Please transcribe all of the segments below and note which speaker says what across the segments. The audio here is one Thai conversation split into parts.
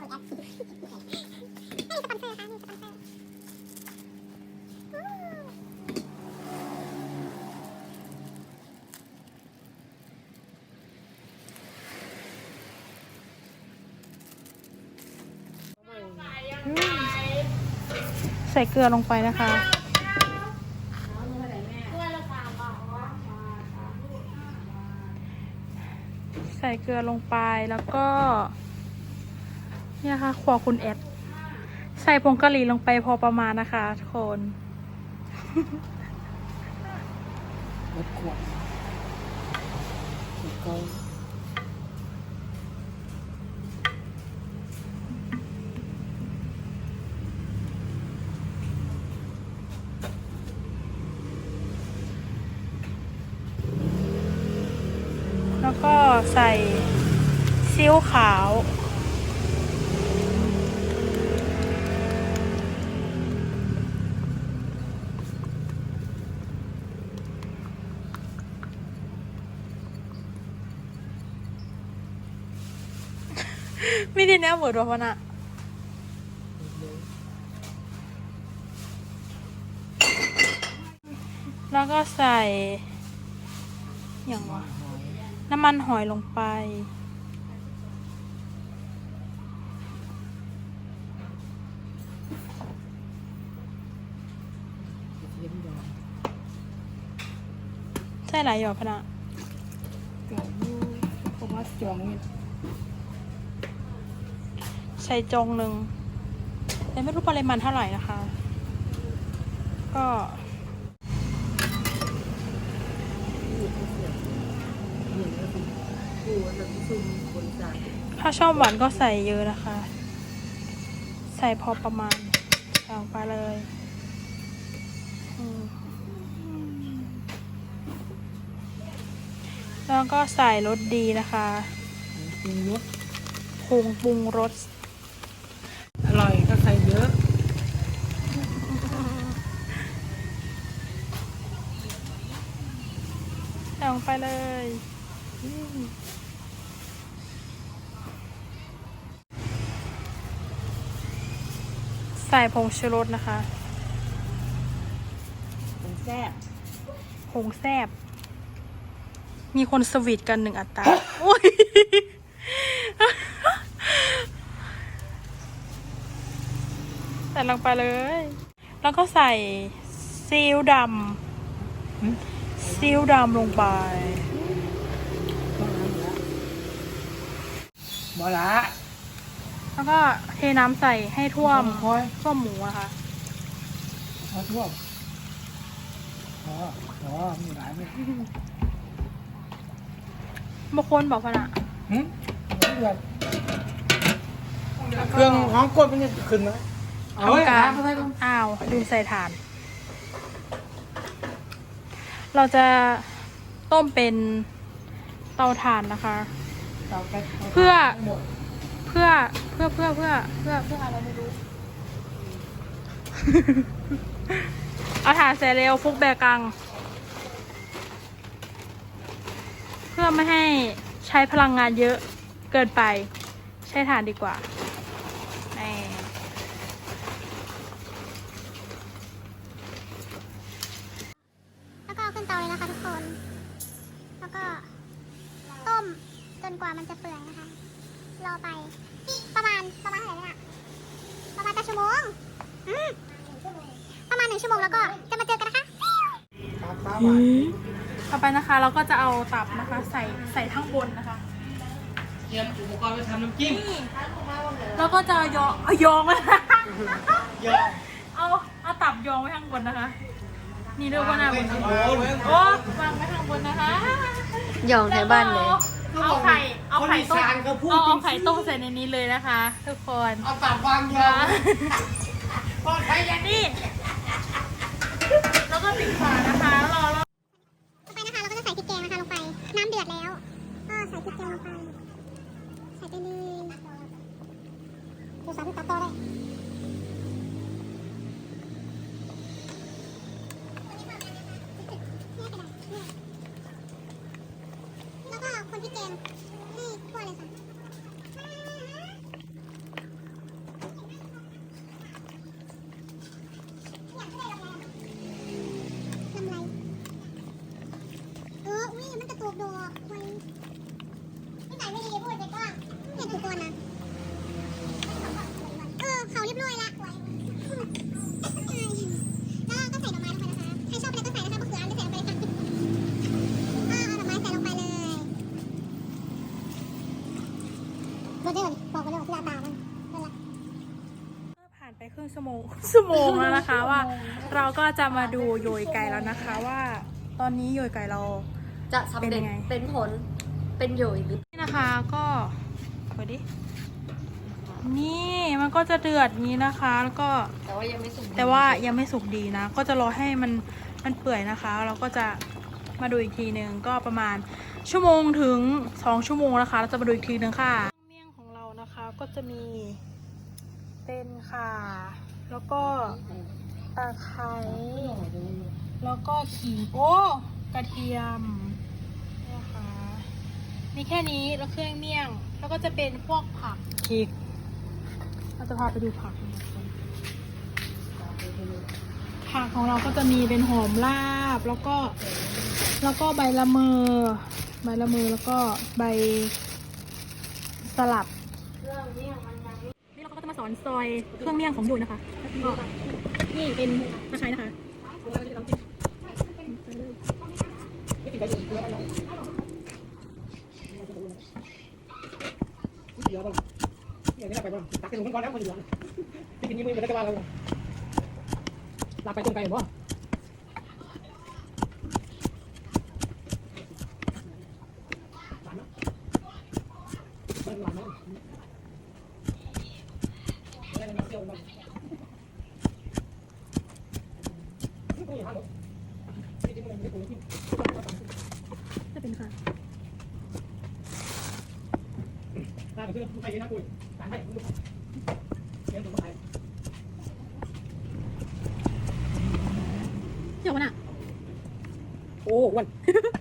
Speaker 1: ใส่เกลือ
Speaker 2: ลงไปนะคะ ใส่เกลือลงไปแล้วก็ เนี่ยค่ะขวคุณแอด ใส่ผงกะหรี่ลงไปพอประมาณนะคะทุกคน
Speaker 3: รถขวดแล้วก็
Speaker 2: แล้วก็ใส่ซีอิ๊วขาว ไม่ได้แน่หมดวะมันะแล้วก็ใส่ อย่างวะน้ำมันหอยลงไป ใส่หลายหยอดพนะ
Speaker 3: เก่าเพราะว่าจองนี่
Speaker 2: ใส่จงหนึ่งแต่ไม่รู้ปริมาณเท่าไหร่นะคะ ก็
Speaker 3: ผู้ว่าจะซุ่มคนจ่าย
Speaker 2: ถ้าชอบหวานก็ใส่เยอะนะคะ ใส่พอประมาณใส่ลงไปเลยอืมแล้วก็ใส่รสดีนะคะ
Speaker 3: ปรุงรส
Speaker 2: ผงปรุงรส
Speaker 3: อร่อยก็ใส่เยอะ
Speaker 2: ใส่ล งไปเลยอืมใส่ผงชูรสนะคะ
Speaker 3: มันแซ่บ
Speaker 2: ผงแซบ มีคนสวีทกันหนึ่งอัตราอุ๊ยใส่ลงไปเลย แล้วก็ใส่ซีอิ๊วดำ ซีอิ๊วดำลงไป
Speaker 3: บอละ
Speaker 2: แล้วก็เทน้ำใส่ให้ท่วม
Speaker 3: คอย
Speaker 2: ท่วมหมูอะค่ะ
Speaker 3: ขอท่วมอ๋ออ๋อมีหลายไหม
Speaker 2: บางคนบอกพะนะ
Speaker 3: หืมเดือดเครื่องหอมกดมันจะขึ้นไหมเอาไว้
Speaker 2: ทำการ
Speaker 3: ทำอะไรกัน
Speaker 2: อ้าวลืมใส่ถ่าน เราจะต้มเป็นเตาถ่านนะคะ
Speaker 3: เตาแก๊ส
Speaker 2: เพื่อ
Speaker 3: หมด
Speaker 2: เพื่อเพื่อเพื่อเพื่อเพื่อเพื่ออะไรไม่รู้ เอาถ่านใส่เร็วฟุกแบกัง เพื่อไม่ให้ใช้พลังงานเยอะเกินไป ใช้ถ่านดีกว่าแน่
Speaker 1: แล้วก็เอาขึ้นเตาเลยนะคะทุกคน แล้วก็ต้มจนกว่ามันจะเปื่อยนะคะ รอไป ประมาณประมาณเท่าไหร่เนี่ยประมาณจะชั่วโมงอืมประมาณหนึ่งชั่วโมงแล้วก็จะมาเจอกันนะคะ
Speaker 3: ปลาปลาหวาน
Speaker 2: ต่อไป นะคะเราก็จะเอาตับนะคะ ใส่ใส่ข้างบนนะคะ
Speaker 3: เตรียมอุปกรณ์ไปทำน้ำจิ้ม
Speaker 2: แล้วก็จะยองเอายองไว้นะ
Speaker 3: เยอะ
Speaker 2: เอาเอาตับยองไว้ข้างบนนะคะ นี่เรียกว่าหน้าบน
Speaker 3: โอ้
Speaker 2: นะ
Speaker 3: โห
Speaker 2: โอ้วางไว้ข้างบนนะคะ
Speaker 4: หยองไทยบ้านเลย
Speaker 2: เอาไข่เอาไข่ต้ม
Speaker 3: คนอีสานเขาพูด
Speaker 2: เอาเอา
Speaker 3: จริงๆ
Speaker 2: ไข่ต้มใส่ในนี้เลยนะคะ ทุกคน
Speaker 3: เอาตับวางยอ
Speaker 2: นะ
Speaker 3: ปลอดภัยยัน
Speaker 2: นี่แล้วก็ปิดฝานะคะรอรอ
Speaker 1: ต่อไปนะคะเราก็จะใส่พริกแกงนะคะลงไป น้ำเดือดแล้ว ก็ใส่พริกแกงลงไป ใส่ไปเลยดูสาธิตตัดต่อได้ ดูมันนิสัยไม่ดีพูดไปกว้างเห็นทุกคนนะเออเขาเรียบร้อยละแล้วก็ใส่ดอกไม้ลงไปนะคะ ใครชอบอะไรก็ใส่นะคะมะเขือไม่ใส่ลงไปค่ะอ่าเอาดอกไม้ใส่ลงไปเลย รถเดินบอกไปเลยว่าที่ลาตามันนั่นแหละ
Speaker 2: ก็ผ่านไปครึ่งชั่วโมงชั่วโมงแล้วนะคะว่า เราก็จะมาดูโยยไก่แล้วนะคะว่า ตอนนี้โยยไก่เรา
Speaker 4: จะสำ
Speaker 2: เป็น
Speaker 4: เร็
Speaker 2: ยั
Speaker 4: จ
Speaker 2: งไง
Speaker 4: เป็นผลเป็นโยยหรือ
Speaker 2: นี่นะคะก็เปิดดินี่มันก็จะเดือดนี้นะคะแล้วก็
Speaker 4: แต่ว่ายังไม่สุก
Speaker 2: แต่ว่ายังไม่สุกดีนะ ก็จะรอให้มันมันเปื่อยนะคะ เราก็จะมาดูอีกทีหนึ่งก็ประมาณชั่วโมงถึงสองชั่วโมงนะคะ เราจะมาดูอีกทีหนึ่งค่ะ ก็จะมีเป็นค่ะแล้วก็ตะไคร้แล้วก็ขิงโอ้กระเทียมนะคะมีแค่นี้แล้วเครื่องเมี่ยง แล้วก็จะเป็นพวกผักชีกเราจะพาไปดูผักนะคะผักของเราก็จะมีเป็นหอมลาบ แล้วก็แล้วก็ใบละเมอ ใบละเมอแล้วก็ใบสลับ นี่เราก็จะมา สอนซอยเครื่องเมี่ยงของยูนะคะก็นี่เป็นตะไคร้นะคะ
Speaker 3: เดี๋ยวบ้างเนี่ยนี่ไปบ้างตักไปตรงนั้นก่อนแล้วมันอยู่ที่กินนี้ไม่เป็นรัฐบาลแล้วลาไปตรงไกลบ่
Speaker 2: จะ
Speaker 3: ถ้าคือไปนะคุยตางให้คุณลูเรียนตัวไป
Speaker 2: เดี๋ยวมันอะ
Speaker 3: โอ้วัน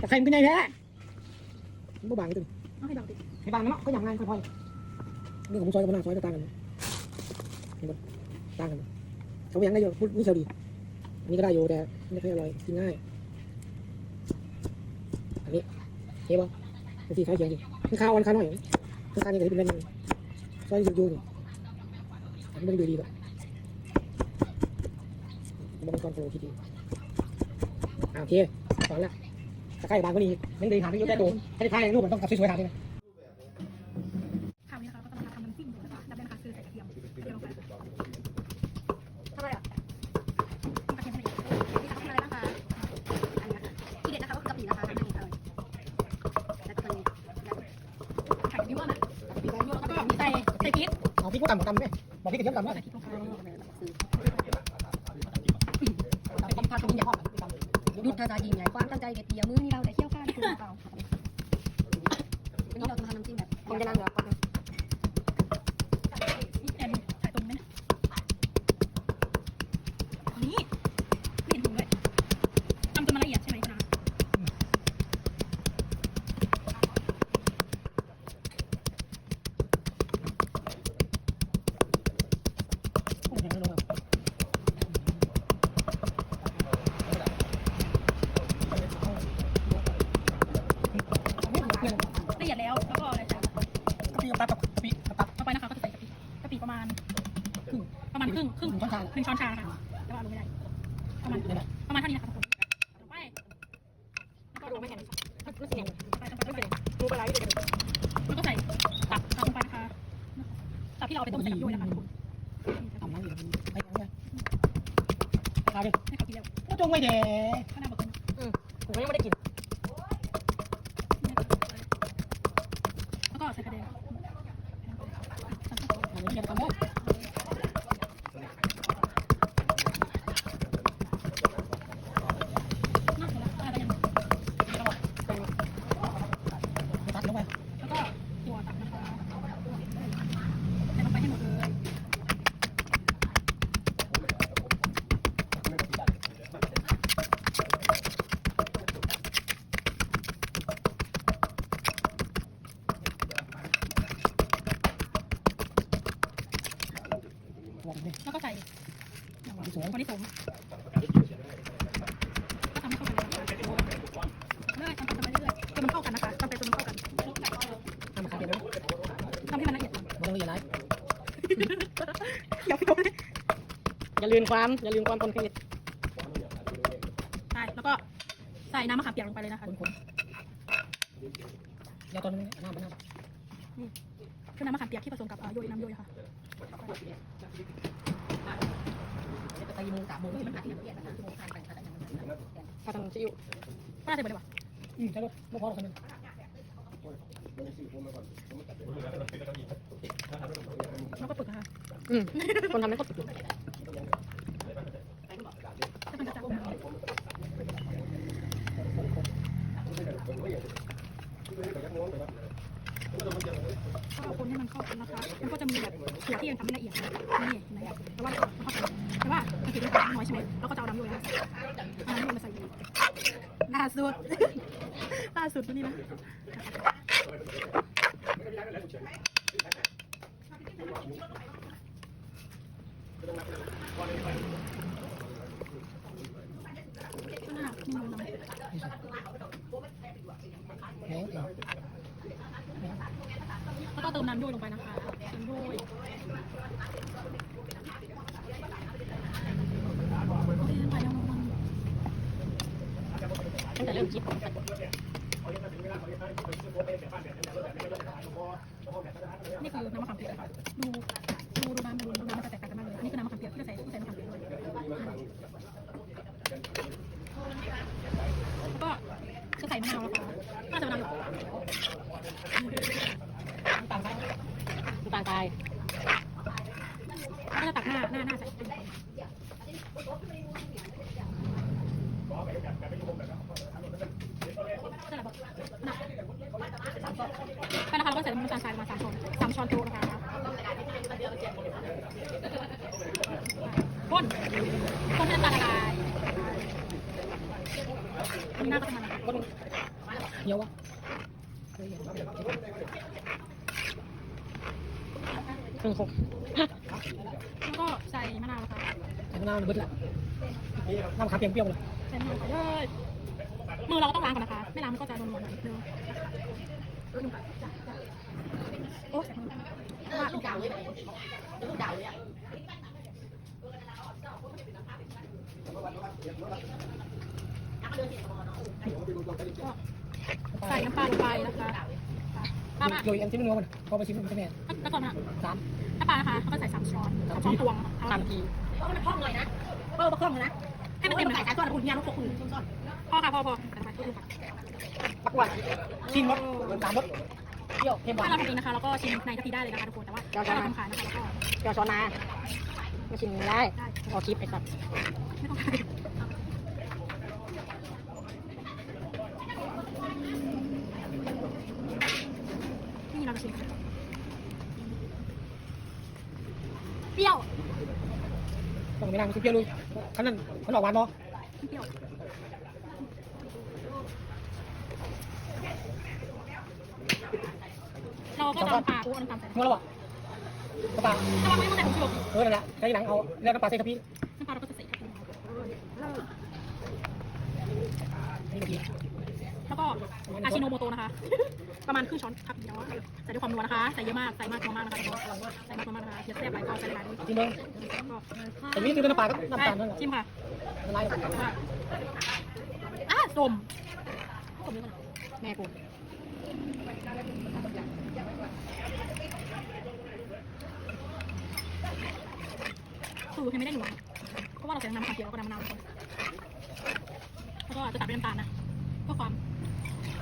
Speaker 3: แต่ใครมันเป็นไงแท้มันบ่บางตึง
Speaker 2: เอาให้บาดิ
Speaker 3: ให้บางมันเนาะก็อย่างงานค่อยๆนี่ผมซอยกับมันซอยก็ต่างกันนี่มันต่างกันเขายังได้อยู่พูดนี่เชียวดีอันนี้ก็ได้อยู่แต่ไม่ค่อยอร่อยกินง่ายอันนี้เฮ้ยบ่เป็นสีคล้เคียงจริข้าวอันข้าวหน่อย ข้างนี่ก็เป็นเรื่องซอยอยู่อยู่อันนี้มันดูดีแบบมันเป็นกอนโฟล์ที่ดีอ่าโอเคสอนละตะไคร้บางก็นี่ยังดีหาไม่เยอะแต่โตให้ได้ทายรูปมันต้องกับสวยๆทำด้วยนะ
Speaker 2: คำ
Speaker 4: น้ำจิ้มแบบผมจะนั่งเหลือก่อน
Speaker 2: แอนถ่ายตรงนี้นี่ไม่เห็นถุงเลยทำจนมันละเอียดใช่ไหมคะ ละเอียดแล้ว แล้วก็อะไรคะ
Speaker 3: กะปิกับตับกับกะปิกับตับ
Speaker 2: ต่อไปนะคะก็จะใส่กะ ปิกะปิประมาณครึ่งประมาณครึ่งครึ่ง
Speaker 3: ช้อนชา
Speaker 2: หนึ่งช้อนชาค่ะแต่ว่าลงไม่ได้ประมาณประมาณเท่านี้นะคะทุกคนต่อไปแล้วก็ลงไม่แข็งรู้สึกยังไปไปไปไป
Speaker 3: ดูไปไรเด็ก
Speaker 2: แล้วก็ใส่ตับตับลงไปนะคะตับที่เราเอาไปต้มใส่กับด้วยนะคะทุกคน
Speaker 3: ต่ำไหมไปยังไงตายเลย
Speaker 2: ให้เขากินแล้ว
Speaker 3: ก็จงไว้เด็ก
Speaker 2: ข้าวหน้าบอกกัน
Speaker 3: ผมยังไม่ได้กิน
Speaker 2: แล้วก็ใส่กระเด็น
Speaker 3: อันนี้ยังทำได้
Speaker 2: น่าสนใจอะไรยัง
Speaker 3: ตัดลงไป
Speaker 2: แล้วก็ตัวตับนะคะใส่ลงไปให้หมดเลย
Speaker 3: วางนี่
Speaker 2: แล้วก็ใส่
Speaker 3: สวย
Speaker 2: วันนี้ผมก็ทำให้เข้ากันเลยนะคะเรื่อยๆทำไปเรื่อยๆ จนมันเข้ากันนะคะทำไปจนมันเข้ากัน
Speaker 3: น้ำมะขามเปียกนะ
Speaker 2: ทำให้ มันละเอียด
Speaker 3: มันต้องละเอียดไร
Speaker 2: เดี๋ยวพี่ผม
Speaker 3: อย่าลืมความ อย่าลืมความคนเคย
Speaker 2: ใช่แล้วก็ใส่น้ำมะขามเปียกลงไปเลยนะคะ
Speaker 3: คนคนอย่าตอนนี้น้ำมันน้ำ
Speaker 2: คือน้ำมะขามเปียกที่ผสมกับเอ่อโยยน้ำโยยค่ะ
Speaker 3: ตีมือสามมือที่มันอัดเนี่ยถ้าทำซีอิ๊ว
Speaker 2: ก็น่าจะเหมือนเดิมว่ะ
Speaker 3: อืมใช่รถไม่พอหรอกคันนึง
Speaker 2: แล้วก็ปึกนะคะ
Speaker 3: อืมคนทำนั้นก็ติดอยู่
Speaker 2: ถ้ามันจะจับก็เอาคนให้มันเข้ากันนะคะ มันก็จะมีแบบหัวที่ยังทำไม่ละเอียดนะนี่เห็นไหมแต่ว่าแต่ว่ามันคือน้ำน้อยใช่ไหมแล้วก็จะเอาน้ำโยยมาใส่เอาน้ำโยยมาใส่อีกล่าสุดล่าสุดตัวนี้นะ ก็น่าไม่รู้นะ
Speaker 3: แห้ง
Speaker 2: แล้วก็ เติมน้ำด้วยลงไปนะคะเติมด้วยแตั้
Speaker 3: งแต่เริ่มคิด
Speaker 2: นี่คือน้ำมะขามเปียกนะคะดูดูดูน้ำดูดูน้ำมันจะแตกต่างกันมากเลยอันนี้คือน้ำมะขามเปียกที่เราใส่ที่ใส่มะขามเปียกด้วยแล้วก็จะใส่มะนาวแล้วค่ะน่าจะมะนาวอยู่
Speaker 3: น้ำตาลทรายน้ำตาลท ราย
Speaker 2: ก็จะตักหน้าหน้าหน้าใส่ก็แบบหนักไปนะคะเราก็ใส่น้ำตาลทรายมาสามช้อนสามช้อนโต๊ะนะคะข้นข้นให้น้ำตาลละลายอันนี้น่าก็จะมาละ
Speaker 3: คนเยอะวะ ครึ่งคง
Speaker 2: แล้วก็ใส่มะนาวนะคะ
Speaker 3: ใส่มะนาวในเบิดละน้ำมะขามเปียกเปรี้ยวเลย
Speaker 2: ใส่มะนาวเลยมือเราก็ต้องล้างก่อนนะคะ ไม่ล้างมันก็จะโดนๆหน่อยนิดนึงโอ้ใส่มือว่าเป็นกาวเลยใส่น้ำปลาลงไปนะคะ
Speaker 3: โรยอันที่มันนัวมันพอไปชิมมันจะแม่
Speaker 2: แล้วก่อนนะ
Speaker 3: สาม
Speaker 2: น้ำปลานะคะแล้วก็ใส่สามช้อนสามช้อนตวง
Speaker 3: สามที
Speaker 4: เพราะมันคล่องเลยนะเออประคล่องเลยนะ
Speaker 2: ให้มัน
Speaker 4: โอ้ย
Speaker 2: เต็ม
Speaker 4: มัน
Speaker 2: เล
Speaker 4: ใส่
Speaker 2: ย
Speaker 4: สายส่วนคุณเนี่ยลูกพวกคุณซ่อน
Speaker 2: พอค่ะพอพอใส่ไปทุกค่ะ
Speaker 3: ปักวันชิมรสสามรสเปรี้ยวเค็มหวา
Speaker 2: ถ้านเราทำเองนะคะแล้วก็ชิมในทัพพีได้เลยนะคะทุกคนแต่ว่าถ้าเราทำขายนะคะแล้วก็
Speaker 3: เปรี้ยวช้อนมาไม่ชิมได้
Speaker 2: ได้
Speaker 3: เอาคลิปไอ้สัตว์
Speaker 2: ไม่ต้องขายนี่ เราจะชิมค่ะเปรี้ยว
Speaker 3: ต้องไม่นั่งชิมเปรี้ยวเลยขนาดมันออกหวานเนาะ
Speaker 2: เปรี้ยวเราก็จะเอาน้ำปลาอู้น้ำตาลใส่
Speaker 3: เมื่อแล้วบ่กระปา
Speaker 2: ถ้าเราไม่ต้องใส่ผงชูรส
Speaker 3: เออนั่นแหละใช้หลังเอาแล้วน้ำปลาใส่กะปิ
Speaker 2: น้ำปลาเราก็จะใส่ทัพพี
Speaker 3: นี่กะปิ
Speaker 2: แล้วก็อาชิโนโมโตนะคะ ประมาณครึ่งช้อนทัพพีเนาะใส่ด้วยความนัวนะคะ ใส่เยอะมาก ใส่มากมากนะคะใส่มากมากนะคะอย่าแซ่บหลายเอาใส่หลายนิด
Speaker 3: ชิมเบิ้งแต่นี่คือน้ำปลากับน้ำตาลนั่นแหละ
Speaker 2: ชิมค่ะ
Speaker 3: ละลาย
Speaker 2: อะสมสมเยอะกว่า
Speaker 3: แม่กู
Speaker 2: คือให้ไม่ได้หนัวเพราะว่าเราใส่น้ำมะขามเปียกแล้วก็น้ำมะนาวแล้วก็จะตัดด้วยน้ำตาลนะเพื่อความ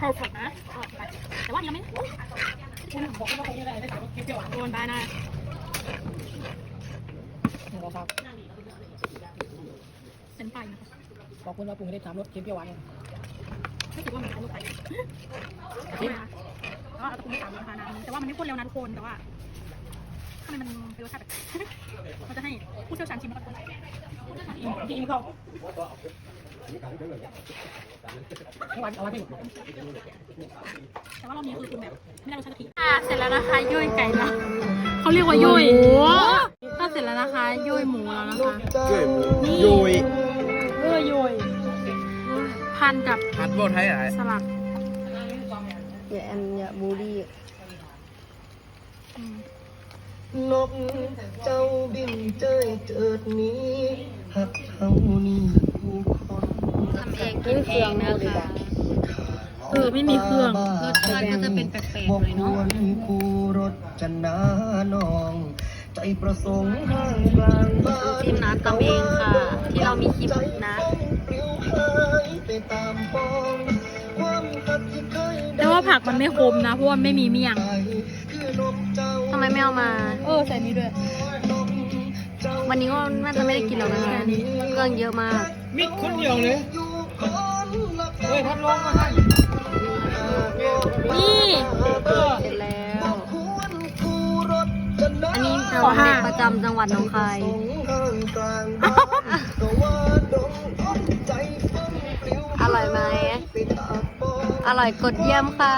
Speaker 2: perfect นะแต่ว่ายังไม่
Speaker 3: คุณบอกว่าคงไม่ได้ได้สามรสเปรี้ยวหวาน
Speaker 2: โดนไปนะ
Speaker 3: หนึ่งสองสาม
Speaker 2: เส้นไปนะคะ
Speaker 3: บอกคุณว่าปรุงให้ได้สามรสเปรี้ยวหวาน
Speaker 2: รู้สึกว่ามือนใช้ลูกไปแล้วเอาตะกุ่มสามนะคะน้ำแต่ว่ามันไม่ข้นแล้วนะทุกคนแต่ว่าทำไมมันเป็นรสชาติแบบมันจะให้ผู้เชี่ยวชาญชิมแล้วก็
Speaker 3: จริงเขา
Speaker 2: แต่ว่ารอบนี้คือคุณแบบไม่ได้รสชาติกะทิอะเสร็จแล้วนะคะย่อยไก่ละเขาเรียกว่าย่อยก็เสร็จแล้วนะคะย่อยหมูแล้วนะคะนี่
Speaker 5: โยย
Speaker 2: เออย่อยพันกับ
Speaker 5: พัดโบไทยอะไร
Speaker 2: สลัด
Speaker 4: อย่าแอนอย่าบูลลี่
Speaker 5: นกเจ้าบินเจยเจิดนี้หักเฮานี่ผู้
Speaker 4: ทำเองกินเองนะคะ
Speaker 2: เออไม่มีเครื่อง
Speaker 4: รสชาติก็จะเป็นแปลกๆหน่อยเนาะ
Speaker 5: บ่ควรคู่รถจะนาน้อง ใจประสงค์ห้างกลางบ้าน
Speaker 4: จิ้มนะทำเองค่ะ ที่เรามีคลิปนะ
Speaker 5: ปลิวหายไปตามปองความหักที่เคย
Speaker 2: แต่ว่าผักมันไม่คมนะ เพราะว่าไม่มีเมี่ยง
Speaker 5: คือนกเจ้า
Speaker 4: ทำไมไม่เอามา
Speaker 2: เออใส่นี้ด้วย
Speaker 5: นกเจ้า
Speaker 4: วันนี้ก็น่าจะไม่ได้กินหรอกนะคะเครื่องเยอะมาก
Speaker 3: มิดคนเดียวเลย
Speaker 5: อยู่คนละ
Speaker 3: เฮ้ยท่านลงมาท่าน
Speaker 2: นี่
Speaker 4: เสร็จแล้ว
Speaker 5: ควรคู่รถจะนา
Speaker 4: อันนี้
Speaker 2: ข
Speaker 4: เรา
Speaker 2: อห้า
Speaker 4: เด็กประจำจังหวัดหนองคาย
Speaker 5: สงห้างกลางบ้านก็ว่าดงอ้นใจฟังปลิว
Speaker 4: อร่อยไหม
Speaker 5: ไปตามปอง
Speaker 4: อร่อยกดเยี่ยมค่ะ